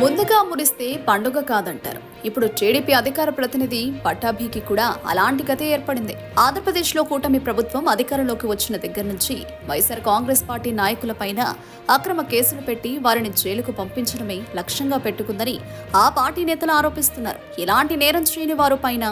ముందుగా మురిస్తే పండుగ కాదంటారు. ఇప్పుడు టీడీపీ అధికార ప్రతినిధి పట్టాభికి కూడా అలాంటి కథే ఏర్పడింది. ఆంధ్రప్రదేశ్లో కూటమి ప్రభుత్వం అధికారంలోకి వచ్చిన దగ్గర నుంచి వైఎస్ఆర్ కాంగ్రెస్ పార్టీ నాయకులపైన అక్రమ కేసులు పెట్టి వారిని జైలుకు పంపించడమే లక్ష్యంగా పెట్టుకుందని ఆ పార్టీ నేతలు ఆరోపిస్తున్నారు. ఇలాంటి నేరం చేయని వారు పైన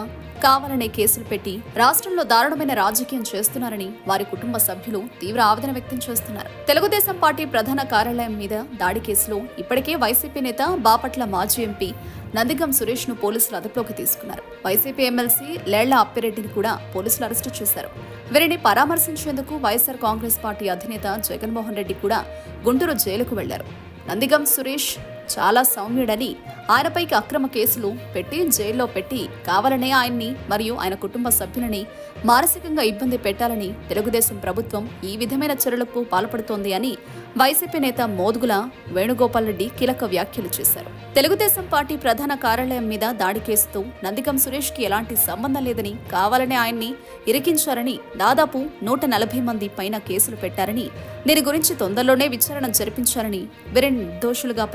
కావాలనే కేసులు పెట్టి రాష్ట్రంలో దారుణమైన రాజకీయం చేస్తున్నారని వారి కుటుంబ సభ్యులు తీవ్ర ఆవేదన వ్యక్తం చేస్తున్నారు. తెలుగుదేశం పార్టీ ప్రధాన కార్యాలయం మీద దాడి కేసులో ఇప్పటికే వైసీపీ నేత బాపట్ల మాజీ ఎంపీ నందిగం సురేష్ను పోలీసులు అదుపులోకి తీసుకున్నారు. వైసీపీ ఎమ్మెల్సీ లేళ్ళ అప్పిరెడ్డిని కూడా పోలీసులు అరెస్టు చేశారు. వీరిని పరామర్శించేందుకు వైఎస్ఆర్ కాంగ్రెస్ పార్టీ అధినేత జగన్మోహన్ రెడ్డి కూడా గుంటూరు జైలుకు వెళ్ళారు. నందిగం సురేష్ చాలా సౌమ్యుడని ఆయనపైకి అక్రమ కేసులు పెట్టి జైల్లో పెట్టి కావాలనే ఆయన్ని మరియు ఆయన కుటుంబ సభ్యులని మానసికంగా ఇబ్బంది పెట్టాలని తెలుగుదేశం ప్రభుత్వం ఈ విధమైన చర్యలకు పాల్పడుతోంది అని వైసీపీ నేత మోదుగుల వేణుగోపాల్ రెడ్డి కీలక వ్యాఖ్యలు చేశారు. తెలుగుదేశం పార్టీ ప్రధాన కార్యాలయం మీద దాడి కేసుతో నందిగం సురేష్కి ఎలాంటి సంబంధం లేదని కావాలనే ఆయన్ని ఇరికించారని దాదాపు నూట నలభై మంది పైన కేసులు పెట్టారని దీని గురించి తొందరలోనే విచారణ జరిపించాలని వీరిని నిర్దోషులుగా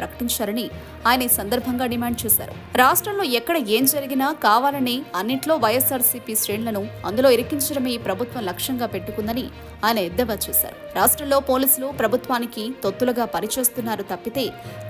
ప్రకటించారని ఆయన ఈ సందర్భంగా డిమాండ్ చేశారు. రాష్ట్రంలో ఎక్కడ ఏం జరిగినా కావాలని అన్నింట్లో వైఎస్ఆర్సీపీ శ్రేణులను అందులో ఇరికించడమే ఈ ప్రభుత్వం లక్ష్యంగా పెట్టుకుందని ఆయన ఎద్దవా చేశారు. రాష్ట్రంలో పోలీసులు ప్రభుత్వానికి తొత్తులుగా పనిచేస్తున్నారు తప్పితే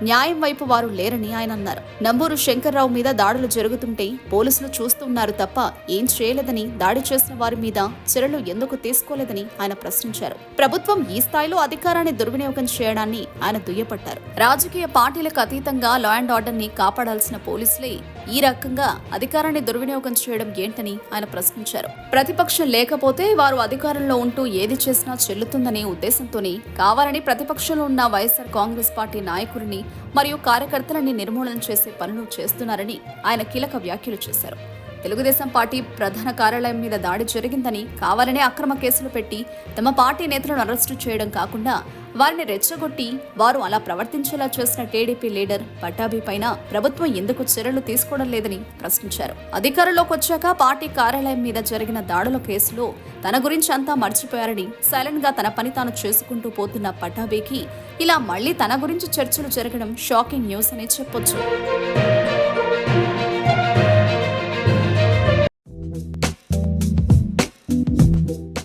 న్యాయం వైపు వారు లేరని ఆయన అన్నారు. నంబూరు శంకర్రావు మీద దాడులు జరుగుతుంటే పోలీసులు చూస్తున్నారు తప్ప ఏం చేయలేదని దాడి చేసిన వారి మీద చర్యలు ఎందుకు తీసుకోలేదని ఆయన ప్రశ్నించారు. ప్రభుత్వం ఈ స్థాయిలో అధికారాన్ని దుర్వినియోగం చేయడాన్ని ఆయన దుయ్యపట్టారు రాజకీయ పార్టీలకు అతీతంగా లా అండ్ ఆర్డర్ని కాపాడాల్సిన పోలీసులే ఈ రకంగా అధికారాన్ని దుర్వినియోగం చేయడం ఏంటని ఆయన ప్రశ్నించారు. ప్రతిపక్షం లేకపోతే వారు అధికారంలో ఉంటూ ఏది చేసినా చెల్లుతుందనే ఉద్దేశంతోనే కావాలని ప్రతిపక్షంలో ఉన్న వైఎస్ఆర్ కాంగ్రెస్ పార్టీ నాయకుడిని మరియు కార్యకర్తలని నిర్మూలన చేసే పనులు చేస్తున్నారని ఆయన కీలక వ్యాఖ్యలు చేశారు. తెలుగుదేశం పార్టీ ప్రధాన కార్యాలయం మీద దాడి జరిగిందని కావాలనే అక్రమ కేసులు పెట్టి తమ పార్టీ నేతలను అరెస్టు చేయడం కాకుండా వారిని రెచ్చగొట్టి వారు అలా ప్రవర్తించేలా చేసిన టీడీపీ లీడర్ పట్టాభి పైన ప్రభుత్వం ఎందుకు చర్యలు తీసుకోవడం లేదని ప్రశ్నించారు. అధికారంలోకి వచ్చాక పార్టీ కార్యాలయం మీద జరిగిన దాడుల కేసులో తన గురించి అంతా మర్చిపోయారని సైలెంట్గా తన పని తాను చేసుకుంటూ పోతున్న పట్టాభికి ఇలా మళ్ళీ తన గురించి చర్చలు జరగడం షాకింగ్ న్యూస్ అనే చెప్పొచ్చు.